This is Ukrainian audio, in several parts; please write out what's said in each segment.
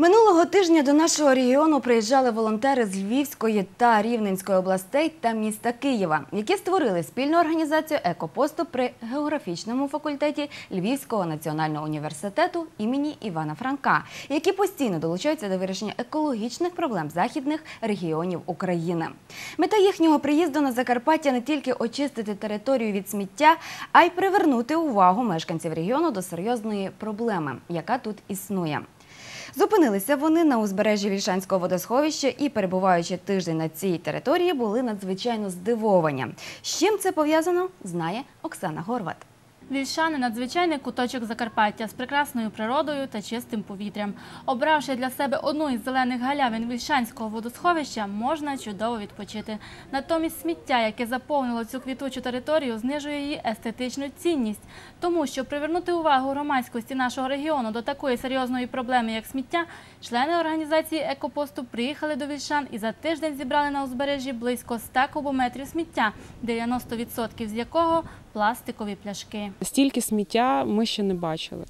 Минулого тижня до нашого регіону приїжджали волонтери з Львівської та Рівненської областей та міста Києва, які створили спільну організацію екопосту при географічному факультеті Львівського національного університету імені Івана Франка, які постійно долучаються до вирішення екологічних проблем західних регіонів України. Мета їхнього приїзду на Закарпаття не тільки очистити територію від сміття, а й привернути увагу мешканців регіону до серйозної проблеми, яка тут існує. Зупинилися вони на узбережжі Вільшанського водосховища і, перебуваючи тиждень на цій території, були надзвичайно здивовані. З чим це пов'язано, знає Оксана Горват. Вільшани – надзвичайний куточок Закарпаття з прекрасною природою та чистим повітрям. Обравши для себе одну із зелених галявин Вільшанського водосховища, можна чудово відпочити. Натомість сміття, яке заповнило цю квітучу територію, знижує її естетичну цінність. Тому, щоб привернути увагу громадськості нашого регіону до такої серйозної проблеми, як сміття, члени організації «Екопосту» приїхали до Вільшан і за тиждень зібрали на узбережжі близько 100 кубометрів сміття, 90% з якого – пластикові пляшки. Стільки сміття ми ще не бачили.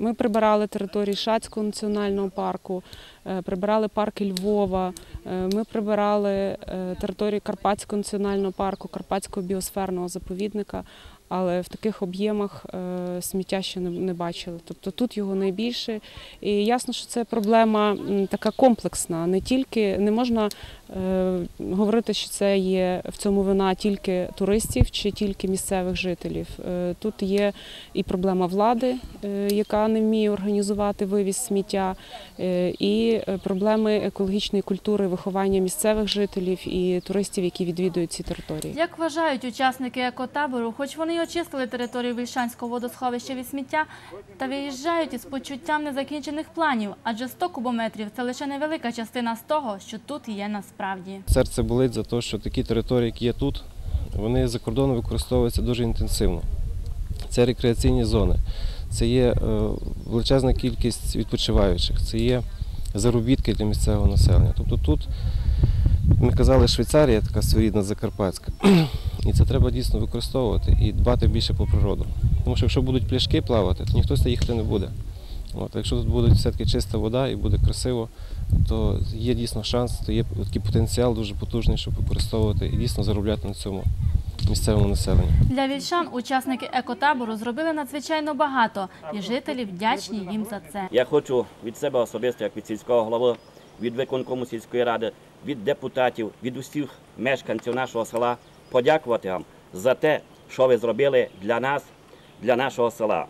Ми прибирали території Шацького національного парку, е, прибирали парки Львова, е, ми прибирали е, території Карпатського національного парку, Карпатського біосферного заповідника, але в таких об'ємах е, сміття ще не, бачили. Тобто тут його найбільше. І ясно, що це проблема така комплексна. Не тільки не можна е, говорити, що це є в цьому вина тільки туристів чи тільки місцевих жителів. Е, Тут є і проблема влади, яка не вміє організувати вивіз сміття, і проблеми екологічної культури, виховання місцевих жителів і туристів, які відвідують ці території. Як вважають учасники екотабору, хоч вони й очистили територію Вільшанського водосховища від сміття, та виїжджають із почуттям незакінчених планів, адже 100 кубометрів – це лише невелика частина з того, що тут є насправді. Серце болить за те, що такі території, які є тут, вони за кордоном використовуються дуже інтенсивно. Це рекреаційні зони, це є е, величезна кількість відпочиваючих, це є заробітки для місцевого населення. Тобто тут, ми казали, Швейцарія така своєрідна Закарпатська. І це треба дійсно використовувати і дбати більше про природу. Тому що якщо будуть пляшки плавати, то ніхто їхати не буде. От, якщо тут буде все-таки чиста вода і буде красиво, то є дійсно шанс, то є такий потенціал дуже потужний, щоб використовувати і дійсно заробляти на цьому місцевому населенню. Для вільшан учасники екотабору зробили надзвичайно багато, і жителі вдячні їм за це. Я хочу від себе особисто, як від сільського голови, від виконкому сільської ради, від депутатів, від усіх мешканців нашого села подякувати вам за те, що ви зробили для нас, для нашого села.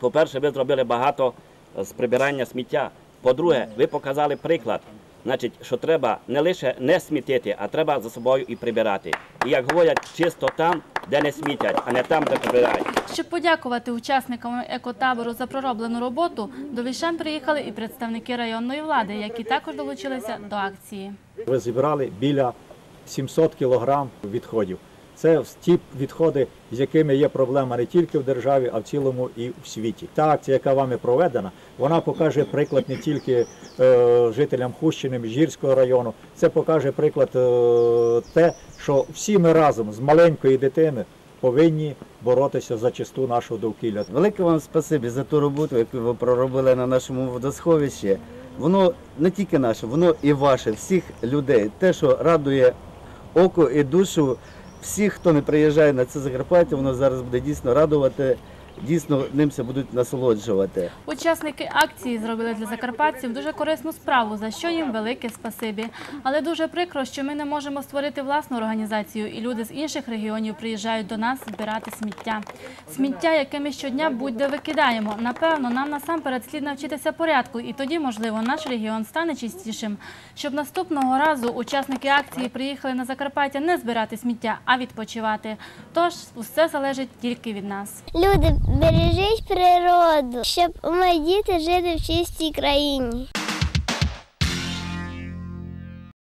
По-перше, ви зробили багато з прибирання сміття. По-друге, ви показали приклад, значить, що треба не лише не смітити, а треба за собою і прибирати. І як говорять, чисто там, де не смітять, а не там, де прибирають. Щоб подякувати учасникам екотабору за пророблену роботу, до вільшан приїхали і представники районної влади, які також долучилися до акції. Ви зібрали біля 700 кілограм відходів. Це ті відходи, з якими є проблема не тільки в державі, а в цілому і в світі. Та акція, яка вами проведена, вона покаже приклад не тільки е, жителям Хущини, Міжгірського району. Це покаже приклад е, те, що всі ми разом з маленької дитини повинні боротися за чисту нашого довкілля. Велике вам спасибі за ту роботу, яку ви проробили на нашому водосховищі. Воно не тільки наше, воно і ваше, всіх людей. Те, що радує око і душу всіх, хто не приїжджає на це Закарпаття, воно зараз буде дійсно радувати, дійсно ним все будуть насолоджувати. Учасники акції зробили для закарпатців дуже корисну справу, за що їм велике спасибі. Але дуже прикро, що ми не можемо створити власну організацію, і люди з інших регіонів приїжджають до нас збирати сміття. Сміття, яке ми щодня будь-де викидаємо. Напевно, нам насамперед слід навчитися порядку, і тоді, можливо, наш регіон стане чистішим. Щоб наступного разу учасники акції приїхали на Закарпаття не збирати сміття, а відпочивати. Тож, усе залежить тільки від нас. Люди, бережіть природу, щоб ми діти жили в чистій країні.